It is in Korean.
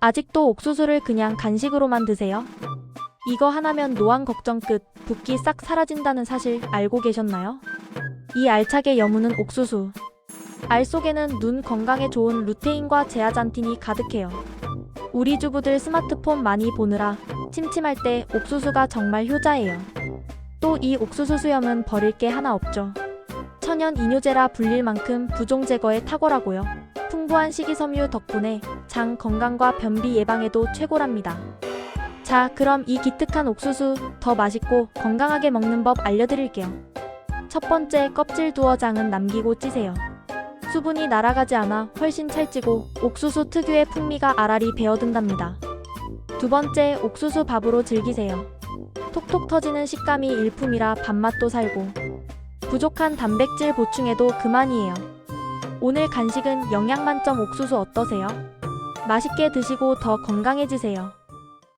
아직도 옥수수를 그냥 간식으로만 드세요? 이거 하나면 노안 걱정 끝, 붓기 싹 사라진다는 사실 알고 계셨나요? 이 알차게 여무는 옥수수. 알 속에는 눈 건강에 좋은 루테인과 제아잔틴이 가득해요. 우리 주부들 스마트폰 많이 보느라 침침할 때 옥수수가 정말 효자예요. 또 이 옥수수 수염은 버릴 게 하나 없죠. 천연 이뇨제라 불릴 만큼 부종 제거에 탁월하고요. 풍부한 식이섬유 덕분에 장 건강과 변비 예방에도 최고랍니다. 자, 그럼 이 기특한 옥수수 더 맛있고 건강하게 먹는 법 알려드릴게요. 첫 번째, 껍질 두어 장은 남기고 찌세요. 수분이 날아가지 않아 훨씬 찰지고 옥수수 특유의 풍미가 알알이 배어든답니다. 두 번째, 옥수수 밥으로 즐기세요. 톡톡 터지는 식감이 일품이라 밥맛도 살고 부족한 단백질 보충에도 그만이에요. 오늘 간식은 영양 만점 옥수수 어떠세요? 맛있게 드시고 더 건강해지세요.